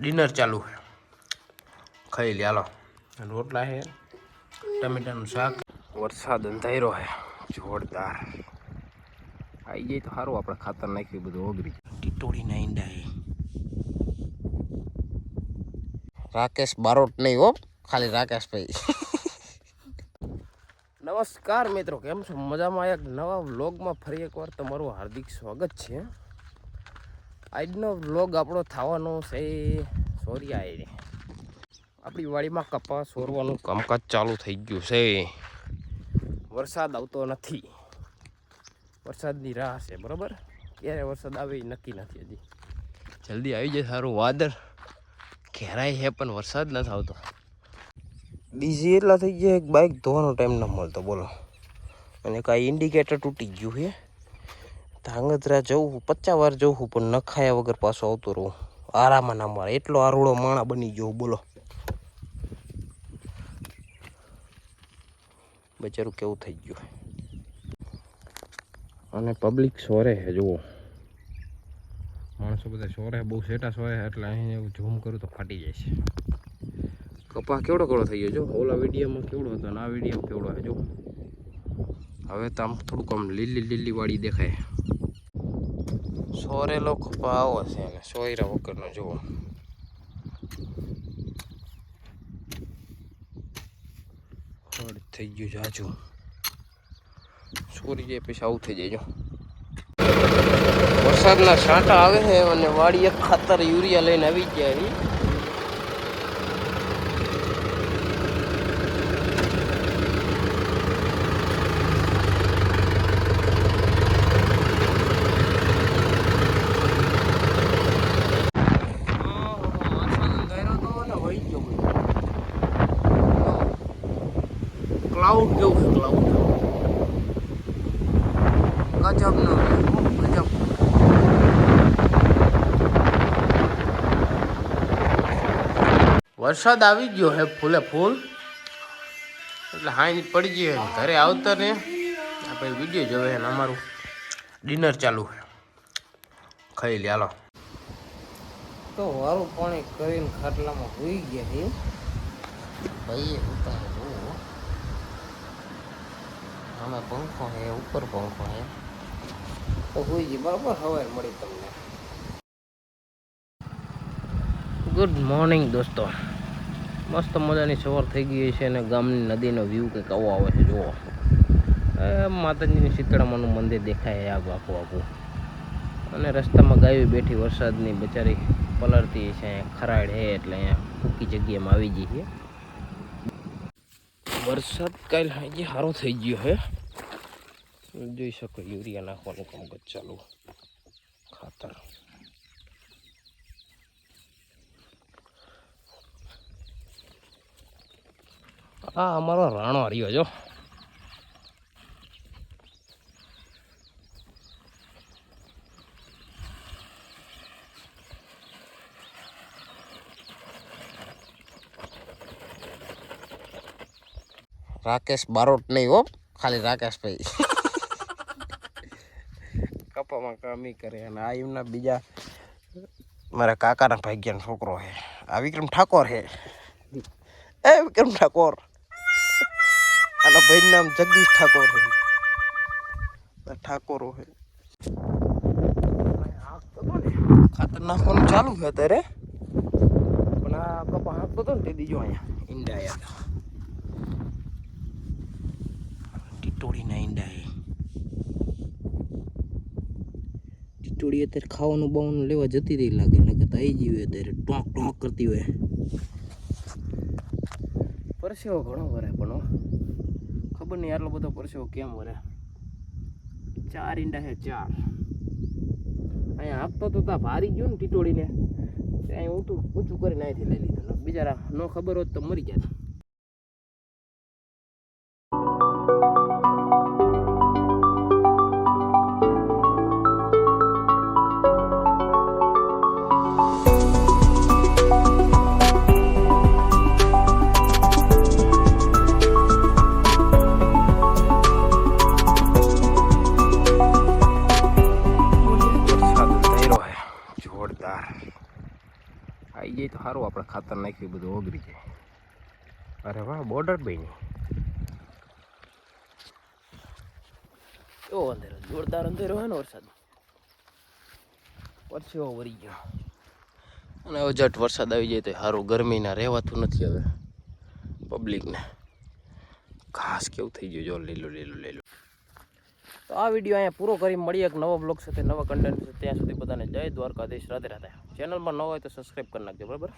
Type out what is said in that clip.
Dinner ચાલુ છે. ખાઈ લે હાલો. રોટલા છે. ટમેટાનું શાક. વરસાદ અંધાર્યો છે. જોરદાર. આવી જાય તો સારું આપણે ખાતર નાખ્યું બધું ઓગરી ટીટોળીના ઈંડા છે. રાકેશ બારોટ નહીં હો ખાલી રાકેશભાઈ નમસ્કાર મિત્રો કેમ છો? મજામાં? એક નવા વ્લોગમાં ફરી એકવાર તમારું હાર્દિક સ્વાગત છે. આજનો વ્લોગ આપણો થવાનો છે સોરિયા આપણી વાડીમાં કપાસ સોરવાનું કામકાજ ચાલુ થઈ ગયું છે. વરસાદ આવતો નથી. વરસાદની રાહ છે, બરાબર? ક્યારે વરસાદ આવે એ નક્કી નથી હજી. જલ્દી આવી જાય સારું વાદળ. ઘેરાય છે, પણ વરસાદ નથી આવતો. બીજી એટલા થઈ ગયા બાઇક ધોવાનો ટાઈમ ન મળતો, બોલો. અને કાંઈ ઇન્ડિકેટર તૂટી ગયું છે. ધાંગધ્રા જવું, પચાસ વાર જવું, પણ નખાયા વગર પાછો આવતો રહું. આરામાં ના મારે એટલો આરોળો માણા બની ગયો, બોલો. બચારું કેવું થઈ ગયું. અને પબ્લિક સોરે છે જુઓ. માણસો બધા સોરે બહુ સેટા સોરે એટલે અહીં એવું ઝૂમ કરું તો ફાટી જાય છે. કપા કેવડો કેવડો થઈ ગયો, જો. ઓલા વિડીયોમાં કેવડો હતો અને આ વિડીયોમાં કેવડો છે જો. હવે તો આમ થોડુંક આમ લીલી લીલી વાળી દેખાય. સોરેલો કપા આવો છે અને સોયરા વગરનો જુઓ. થઈ ગયું જાજુ. સોરી જાય પછી આવું થઈ જાય વરસાદના છાંટા આવે છે અને વાડીએ ખાતર યુરિયા લઈને આવી ગયા ક્લાઉડ કેવું છે ક્લાઉડ ગજબ નો ગજબ. વરસાદ આવી ગયો હે ફૂલે ફૂલ. એટલે હાઈ પડી ગઈ છે ઘરે આવતા ને આપણે વીડિયો જોવે ને અમારું. ડિનર ચાલુ છે ખાઈ લે હાલો. તો વારું પાણી કરીને ખાટલામાં હોઈ ગયા ભાઈ ઉતારે અમે પંખો હે ઉપર પંખો હે. તો બરાબર હવે મળી તમને. ગુડ મોર્નિંગ દોસ્તો. મસ્ત મજાની સવાર થઈ ગઈ છે અને ગામની નદીનો વ્યૂ કંઈક આવો આવે છે જુઓ. એ માતાજીની શીતળામાનું મંદિર દેખાય આગું આખું આખું અને રસ્તામાં ગાયું બેઠી વરસાદની બચારી પલળતી છે અહીંયા ખરાડ હે એટલે અહીંયા ટૂંકી જગ્યામાં આવી ગઈ છે. વરસાદ કાલ હજી સારો થઈ ગયો હે. જોઈ શકો યુરિયા નાખવાનું કામકાજ ચાલુ. ખાતર. આ અમારો રાણો હાર્યો જો રાકેશ બારોટ નહીં હો, ખાલી રાકેશભાઈ. કપામાં કમી કરે અને આ એમના બીજા મારા કાકાના ભાગ્યનો છોકરો છે. આ વિક્રમ ઠાકોર છે. એ વિક્રમ ઠાકોર. આના ભાઈનું નામ જગદીશ ઠાકોર છે. ઠાકોરો છે. ખાતર નાખવાનું ચાલુ છે અત્યારે. પણ આ કપા હાંકતો હતો ને તે દીજો અહીંયા, ઈંડા આવ્યા હતા ટીટોળીના ઈંડા છે ટીટોળી અત્યારે ખાવાનું બાવાનું લેવા જતી રહી લાગે ને કે આવી ગઈ હોય અત્યારે. ટોંક ટોંક કરતી હોય. પરસેવો ઘણો વરે પણ ખબર નહીં આટલો બધો પરસેવો કેમ વરે. ચાર ઈંડા છે ચાર. અહીંયા આપતો તો તા ભારી ગયું ને ટીટોળીને. અહીંયા અહીં ઊંચું ઊંચું કરીને અહીંથી લઈ લીધું. બિચારા, ન ખબર હોત તો મરી જાય જાય તો સારું આપણે ખાતર નાખ્યું બધું ઓગરી જાય. અરે વાહ, બોર્ડર બની. એવો અંધેરો જોરદાર અંધેરો હોય ને વરસાદ. પરસેવો વરી ગયો. અને હવે જટ વરસાદ આવી જાય તો સારું ગરમીના રહેવાતું નથી હવે પબ્લિકને ઘાસ કેવું થઈ ગયું, જો લીલું લીલું લીલું. તો આ વીડિયો અહીંયા પૂરો કરી મળીએ. એક નવો બ્લોગ સાથે, નવા કન્ટેન્ટ ત્યાં સુધી બધાને જય દ્વારકાધીશ. રાધે રાધે. ચેનલમાં ન હોય તો સબસ્ક્રાઈબ કરી નાખજો, બરાબર?